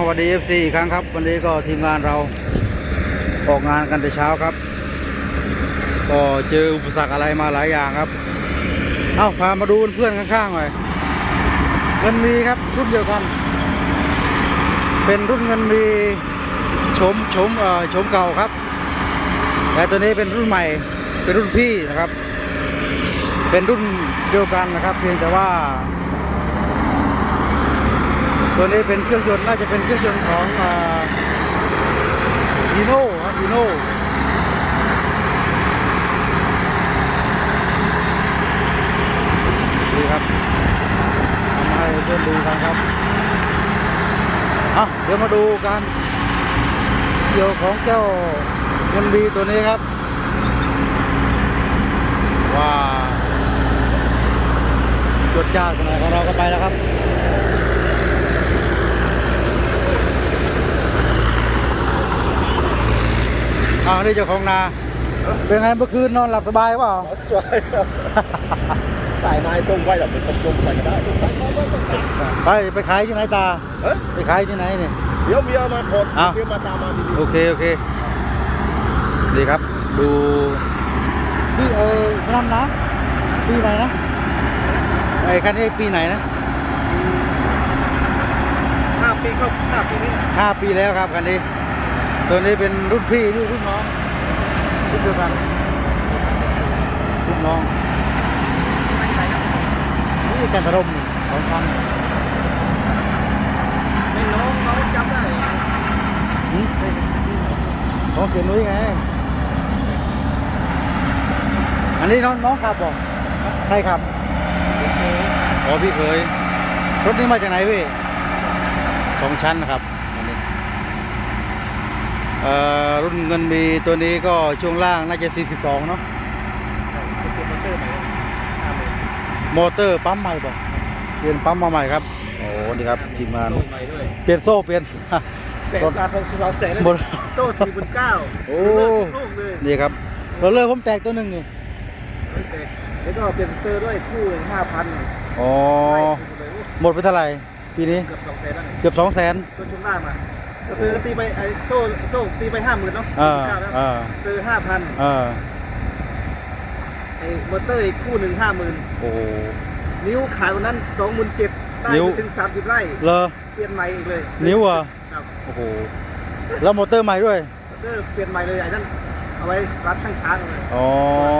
สวัสดีเอฟซีอีกครั้งครับ วันนี้ก็ทีมงานเราออกงานกันแต่เช้าครับ ก็เจออุปสรรคอะไรมาหลายอย่างครับ เอ้าพามาดูเพื่อนข้างๆหน่อยเงินมีครับรุ่นเดียวกัน เป็นรุ่นเงินมีชมชมเอ่อชมเก่าครับ แต่ตัวนี้เป็นรุ่นใหม่เป็นรุ่นพี่นะครับ เป็นรุ่นเดียวกันนะครับ เพียงแต่ว่า ตัวนี้เป็นเครื่องยนต์น่าจะเป็นเครื่องยนต์ของดีโน่ครับดีโน่ดีครับทำให้เพื่อนดูกันครับอะเดี๋ยวมาดูกันเกี่ยวของเจ้าเงินดีตัวนี้ครับว่าจดจ้าสมัยของเราก็ไปแล้วครับ อ้าว นี่เจ้าของนา เป็นไงเมื่อคืนนอนหลับสบายเปล่าสวยครับสายนายต้มไว้แบบเป็นต้มๆใส่ก็ได้ไปไปขายที่ไหนตาเอ้ยไปขายที่ไหนเนี่ยเดี๋ยวเมียมาพดอ้าวเมียมาตามมาดีโอเคโอเคดีครับ ดูนี่เออนั่นนะปีไหนนะไอ้คันนี้ปีไหนนะๆห้าปีเข้าห้าปีนี้ห้าปีแล้วครับคันนี้ ตัวนี้เป็นรุ่นพี่รุ่นรุ่นน้องรุ่นเดียวกันรุ่นน้องนี่กันตรมสองคันไม่น้องน้องจำได้หืมของเสียนุ้ยไง อันนี้น้องน้องขับบอกใครขับอ๋อพี่เคยรถนี้มาจากไหนพี่สองชั้นนะครับอันนี้เอ่อ รุ่นเงินมีตัวนี้ก็ช่วงล่างน่าจะ 42 เนาะเป็นมอเตอร์ใหม่ห้าหมื่นมอเตอร์ปั๊มใหม่บอกเปลี่ยนปั๊มมาใหม่ครับ โอ้นี่ครับทีมงานโซ่ใหม่ด้วยเปลี่ยนโซ่เปลี่ยนแสนตาสองสองแสนเลยหมดโซ่สี่หมื่นเก้าโอ้เลิกทุกลูกเลยนี่ครับเราเลยผมแตกตัวหนึ่งนี่แล้วก็เปลี่ยนสเตอร์ด้วยคู่หนึ่งห้าพันอ๋อหมดไปเท่าไหร่ปีนี้ เกือบสองแสนแล้วเนี่ยเกือบสองแสนส่วนช่วงล่างอะ สเตอร์ก็ตีไปไอ้โซ่โซ่ตีไปห้าหมื่นเนาะอ่าเก้าแล้วอ่าสเตอร์ห้าพันเออ ไอ้มอเตอร์อีกคู่หนึ่งห้าหมื่นโอ้โหนิ้วขายวันนั้นสองหมื่นเจ็ดได้นิ้ว ไปถึงสามสิบไร่เลอ เปลี่ยนใหม่อีกเลยนิ้วเหรอ ครับโอ้โห แล้วมอเตอร์ใหม่ด้วย มอเตอร์เปลี่ยนใหม่เลยไอ้นั่นเอาไว้รัดข้างช้างเลยอ๋อ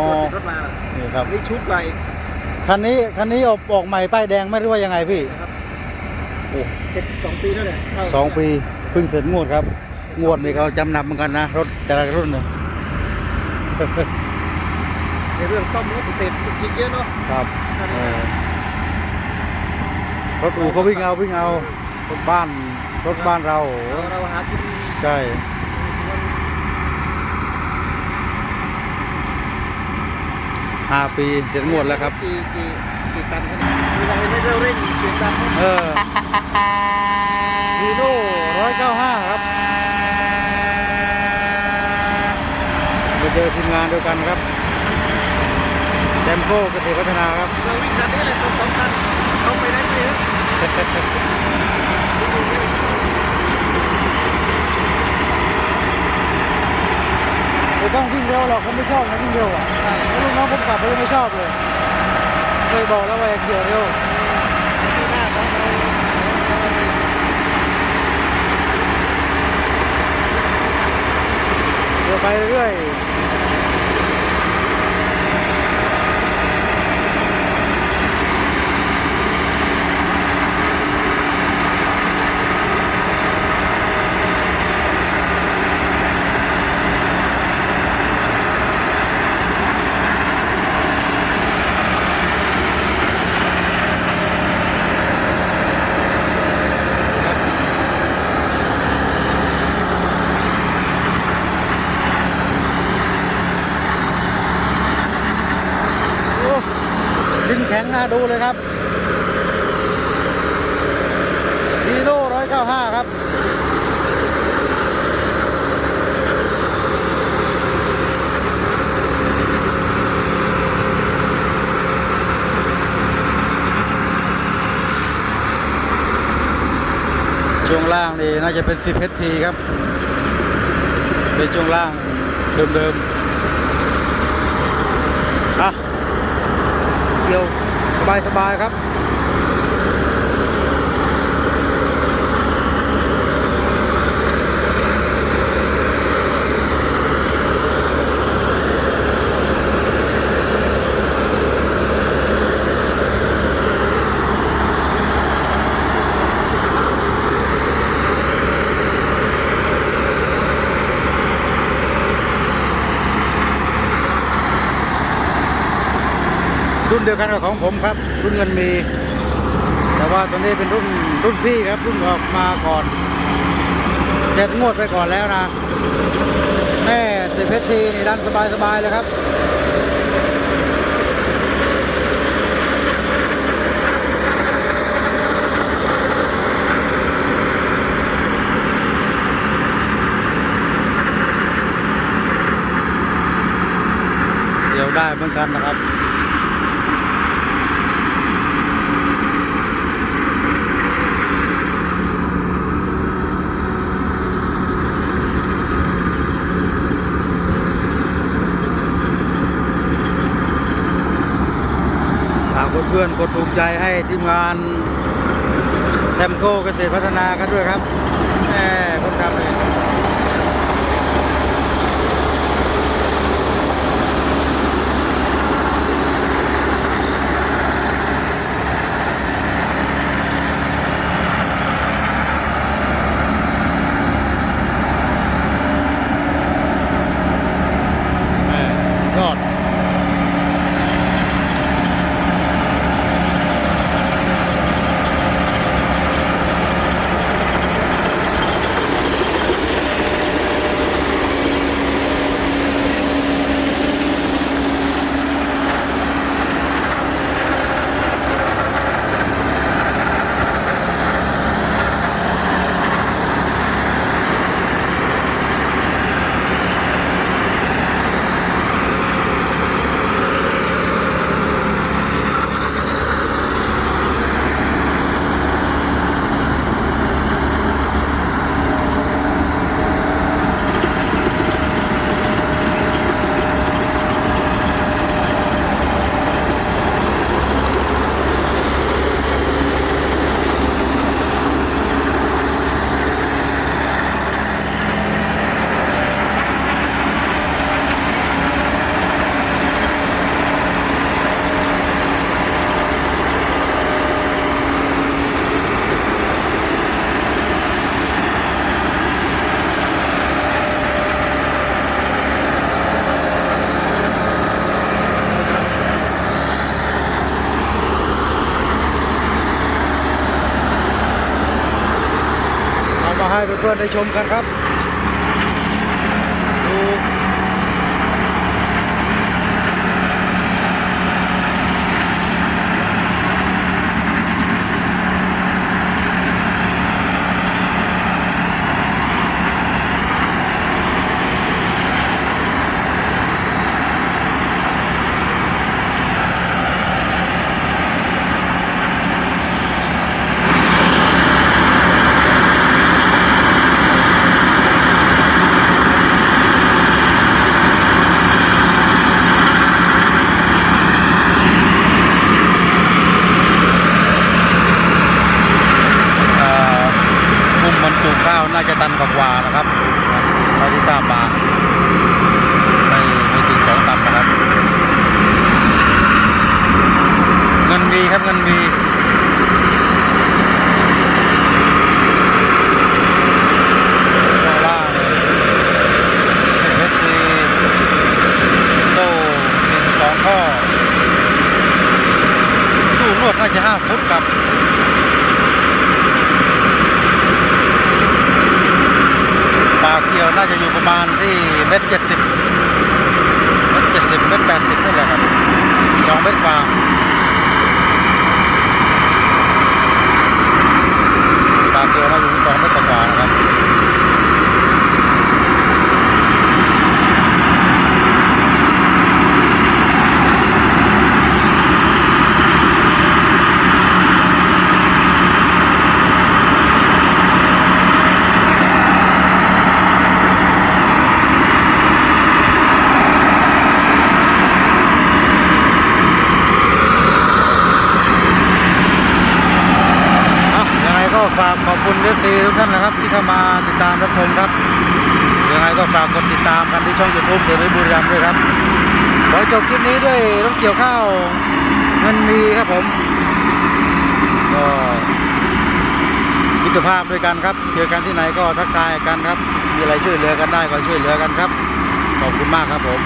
ตัวติดรถมานี่ครับ นี่ชุบไปคันนี้คันนี้ออกออกใหม่ป้ายแดงไม่รู้ว่ายังไงพี่ นะครับโอ้เสร็จสองปีแล้วเนี่ยเข้าสองปีเพิ่งเสร็จงวดครับ งวดนี่เขาจำนำเหมือนกันนะ รถแต่ละรุ่นเนี่ยในเรื่องซ่อมรถเสร็จจุกจิกเยอะเนาะครับเออรถอู่เขาวิ่งเอาวิ่งเอารถบ้านรถบ้านเราโอ้โหเราเราหากินใช่ห้าปีเสร็จงวดแล้วครับ กี่กี่ กี่ตันครับมีอะไรให้เราเร่งเสียงดังไหมเออฮีโร่ร้อยเก้าห้าครับมาเจอทีมงานเดียวกันครับแจมโก้เกษตรพัฒนาครับเราวิ่งคันนี้เลยสองสองคันเขาไปได้ไหมเนี่ยไม่ต้องวิ่งเร็วหรอกเขาไม่ชอบนะวิ่งเร็วอะแล้วลูกน้องผมขับเขายังไม่ชอบเลย เคยบอกแล้วว่าอย่าเกี่ยวเร็ว หน้าของเรา เดี๋ยวไปเรื่อยโอ้ดิน แข็งน่าดูเลยครับฮีโร่ร้อยเก้าห้าครับช่วงล่างล่างนี่น่าจะเป็น 10 HT ครับ เป็นช่วงล่างเดิมๆอะ เดียวสบายๆครับ เดียวกันกับของผมครับ รุ่นเงินมี แต่ว่าตัวนี้เป็นรุ่นรุ่นพี่ครับรุ่นออกมาก่อนเจ็ดงวดไปก่อนแล้วนะแม่สิบเพทีนี่ดันสบายๆเลยครับเดี๋ยวได้เหมือนกันนะครับ พื่อนๆกดถูกใจให้ทีมงานแทมโก้เกษตรพัฒนากันด้วยครับแหมคนทำเลย เอามาให้เพื่อนๆได้ชมกันครับ น่าจะตันกว่านะครับเราที่ทราบมาไม่ไม่ถึงสองตันนะครับ เงินมีครับเงินมีข้างล่างสิบเอสซีโซ่สิบสองข้อตู้นวดน่าจะห้าฟุตครับ ปลาเกียวน่าจะอยู่ ประมาณที่เมตรเจ็ดสิบเมตรเจ็ดสิบเมตรแปดสิบนี่แหละครับสองเมตรกว่าปลาเกียวน่าจะอยู่สองเมตรกว่านะครับ ฝากขอบ คุณเอฟซีทุกท่านนะครับ ที่เข้ามาติดตามรับชมครับยังไงก็ฝากกดติดตามกันที่ช่องยูทูบเดลิบุรีรัมด้วยครับขอจบคลิปนี้ด้วยรถเกี่ยวข้าวเงินมีครับผมก็มิตรภาพด้วยกันครับเจอกันที่ไหนก็ทักทายกันครับ มีอะไรช่วยเหลือกันได้ก็ช่วยเหลือกันครับขอบคุณมากครับผม